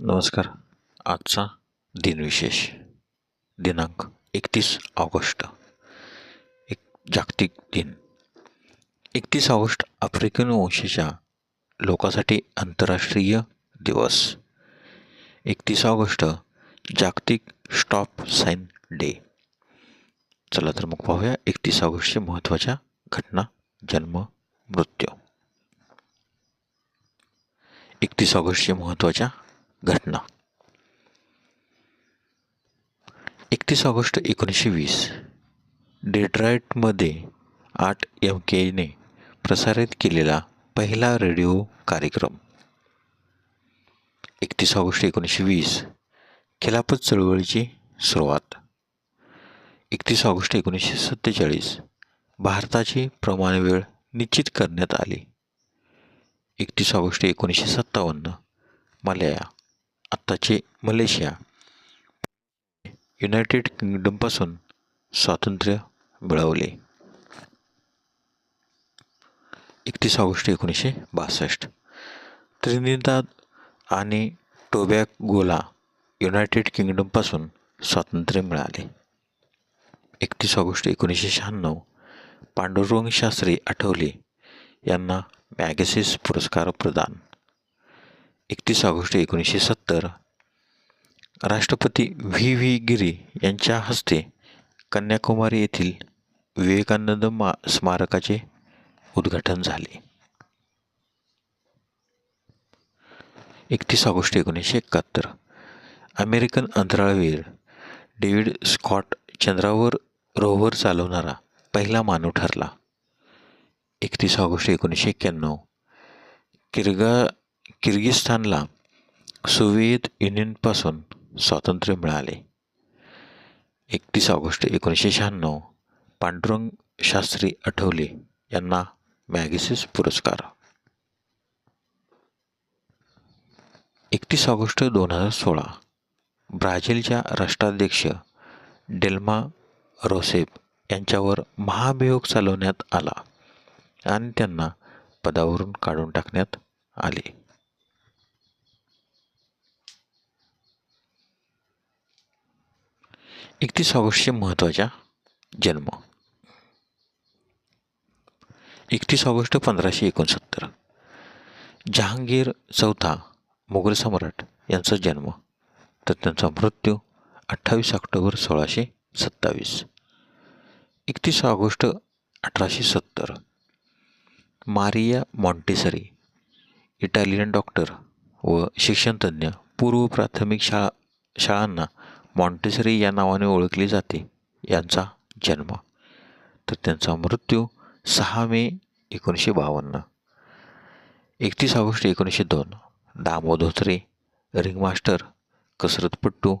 नमस्कार. आजचा दिनविशेष दिनांक एकतीस ऑगस्ट. एक जागतिक दिन. एकतीस ऑगस्ट आफ्रिकन वंशाच्या लोकांसाठी आंतरराष्ट्रीय दिवस. एकतीस ऑगस्ट जागतिक स्टॉप साईन डे. चला तर मग पाहूया एकतीस ऑगस्टच्या महत्त्वाच्या घटना जन्म मृत्यू. एकतीस ऑगस्टच्या महत्त्वाच्या घटना. एकतीस ऑगस्ट एकोणीसशे वीस. डेट्रॉइटमध्ये आठ एम केने प्रसारित केलेला पहिला रेडिओ कार्यक्रम. एकतीस ऑगस्ट एकोणीसशे वीस. खिलाफत चळवळीची सुरुवात. एकतीस ऑगस्ट एकोणीसशे सत्तेचाळीस. भारताची प्रमाणवेळ निश्चित करण्यात आली. एकतीस ऑगस्ट एकोणीसशे सत्तावन्न. मलया आत्ताचे मलेशिया. युनायटेड किंगडमपासून स्वातंत्र्य मिळवले. एकतीस ऑगस्ट एकोणीसशे बासष्ट. त्रिनिदाद आणि टोबॅगोला युनायटेड किंगडमपासून स्वातंत्र्य मिळाले. एकतीस ऑगस्ट एकोणीसशे शहाण्णव पांडुरंग शास्त्री आठवले यांना मॅगसेस पुरस्कार प्रदान. एकतीस ऑगस्ट एकोणीसशे सत्तर राष्ट्रपती व्ही. व्ही. गिरी यांच्या हस्ते कन्याकुमारी येथील विवेकानंद मा स्मारकाचे उद्घाटन झाले. एकतीस ऑगस्ट एकोणीसशे एकाहत्तर अमेरिकन अंतराळवीर डेव्हिड स्कॉट चंद्रावर रोव्हर चालवणारा पहिला मानव ठरला. एकतीस ऑगस्ट एकोणीसशे एक्क्याण्णव किर्गा किर्गिस्तानला सोव्हिएत युनियनपासून स्वातंत्र्य मिळाले. एकतीस ऑगस्ट एकोणीसशे शहाण्णव पांडुरंग शास्त्री आठवले यांना मॅगेसिस पुरस्कार. एकतीस ऑगस्ट दोन हजार सोळा ब्राझीलच्या राष्ट्राध्यक्ष डेल्मा रोसेप यांच्यावर महाभियोग चालवण्यात आला आणि त्यांना पदावरून काढून टाकण्यात आले. एकतीस ऑगस्टचे महत्त्वाच्या जन्म. एकतीस ऑगस्ट पंधराशे एकोणसत्तर. जहांगीर चौथा मुघल सम्राट यांचा जन्म. तर त्यांचा मृत्यू अठ्ठावीस ऑक्टोबर सोळाशे सत्तावीस. एकतीस ऑगस्ट अठराशे सत्तर. मारिया मॉन्टेसरी इटालियन डॉक्टर व शिक्षणतज्ञ पूर्व प्राथमिक शाळा शाळांना मॉन्टेसरी या नावाने ओळखली जाते. यांचा जन्म तर त्यांचा मृत्यू सहा मे एकोणीसशे बावन्न. एकतीस ऑगस्ट एकोणीसशे दोन. दामो धोत्रे रिंगमास्टर कसरतपट्टू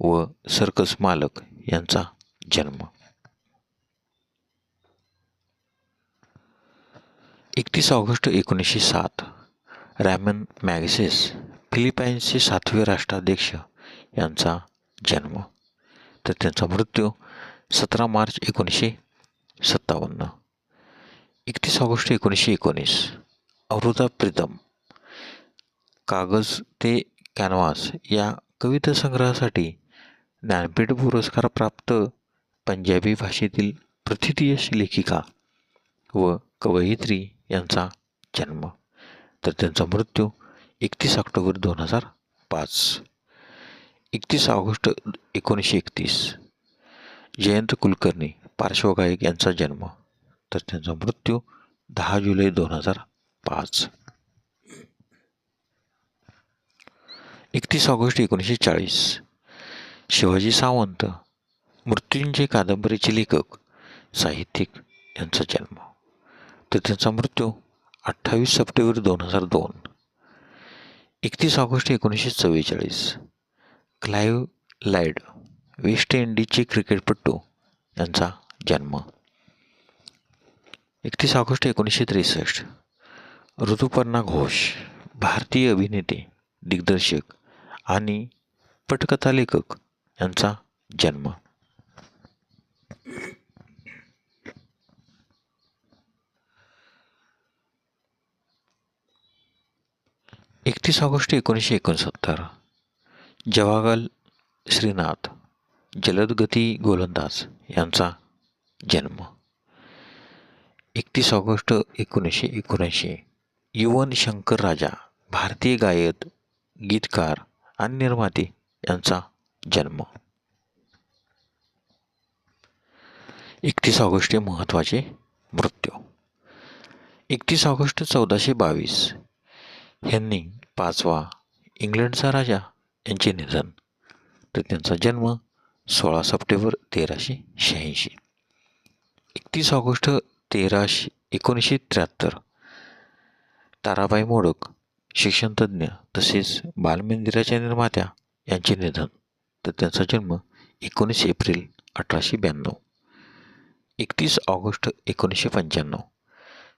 व सर्कस मालक यांचा जन्म. एकतीस ऑगस्ट एकोणीसशे सात. रॅमन मॅगसेस फिलिपाईन्सचे सातवे राष्ट्राध्यक्ष यांचा जन्म. तर त्यांचा मृत्यू सतरा मार्च एकोणीसशे सत्तावन्न. एकतीस ऑगस्ट एकोणीसशे एकोणीस. अमृता प्रीतम. कागज ते कॅनव्हास या कविता संग्रहासाठी ज्ञानपीठ पुरस्कार प्राप्त पंजाबी भाषेतील प्रथितयश लेखिका व कवयित्री यांचा जन्म. तर त्यांचा मृत्यू एकतीस ऑक्टोबर दोन हजार पाच. एकतीस ऑगस्ट एकोणीसशे एकतीस. जयंत कुलकर्णी पार्श्वगायक यांचा जन्म. तर त्यांचा मृत्यू दहा जुलै दोन हजार पाच. एकतीस ऑगस्ट एकोणीसशे चाळीस. शिवाजी सावंत मृत्युंजय कादंबरीचे लेखक साहित्यिक यांचा जन्म. तर त्यांचा मृत्यू अठ्ठावीस सप्टेंबर दोन हजार दोन. एकतीस ऑगस्ट एकोणीसशे चव्वेचाळीस. क्लाईव्ह लाईड वेस्ट इंडिजचे क्रिकेटपटू यांचा जन्म. एकतीस ऑगस्ट एकोणीसशे त्रेसष्ट ऋतुपर्णा घोष भारतीय अभिनेते दिग्दर्शक आणि पटकथा लेखक यांचा जन्म. एकतीस ऑगस्ट एकोणीसशे एकोणसत्तर जवाहरलाल श्रीनाथ जलदगती गोलंदाज यांचा जन्म एकतीस ऑगस्ट एकोणीसशे एकोणऐंशी. युवन शंकर राजा भारतीय गायक गीतकार आणि निर्माते यांचा जन्म. एकतीस ऑगस्ट हे महत्त्वाचे मृत्यू. एकतीस ऑगस्ट चौदाशे बावीस. ह्यांनी पाचवा इंग्लंडचा राजा. यांचे निधन. तर त्यांचा जन्म सोळा सप्टेंबर तेराशे शहाऐंशी. एकतीस ऑगस्ट तेराशे एकोणीसशे त्र्याहत्तर. ताराबाई मोडक शिक्षणतज्ज्ञ तसेच बालमंदिराच्या निर्मात्या यांचे निधन. तर त्यांचा जन्म एकोणीस एप्रिल अठराशे ब्याण्णव. एकतीस ऑगस्ट एकोणीसशे पंच्याण्णव.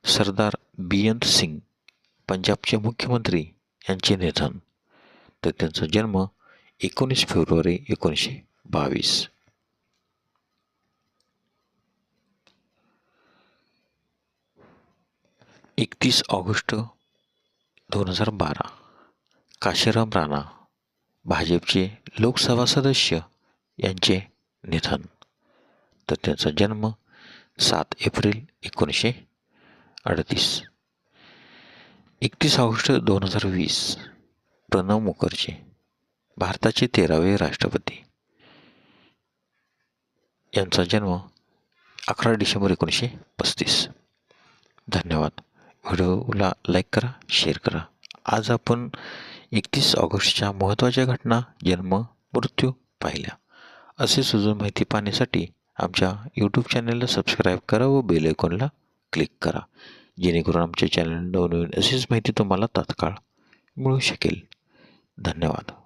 सरदार बियंत सिंग पंजाबचे मुख्यमंत्री यांचे निधन. तर त्यांचा जन्म एकोणीस फेब्रुवारी एकोणीसशे बावीस. एकतीस ऑगस्ट दोन हजार बारा काशीराम राणा भाजपचे लोकसभा सदस्य यांचे निधन. तर त्यांचा जन्म सात एप्रिल एकोणीसशे अडतीस. एकतीस ऑगस्ट दोन हजार वीस. प्रणव मुखर्जी भारताचे तेरावे राष्ट्रपती. यांचा जन्म अकरा डिसेंबर एकोणीसशे पस्तीस. धन्यवाद. व्हिडिओला लाईक करा शेअर करा. आज आपण एकतीस ऑगस्टच्या महत्त्वाच्या घटना जन्म मृत्यू पाहिल्या. असे सुजून माहिती पाहण्यासाठी आमच्या यूट्यूब चॅनलला सबस्क्राईब करा व बेल आयकॉनला क्लिक करा. जेणेकरून आमच्या चॅनल नवनवीन अशीच माहिती तुम्हाला तात्काळ मिळू शकेल. धन्यवाद.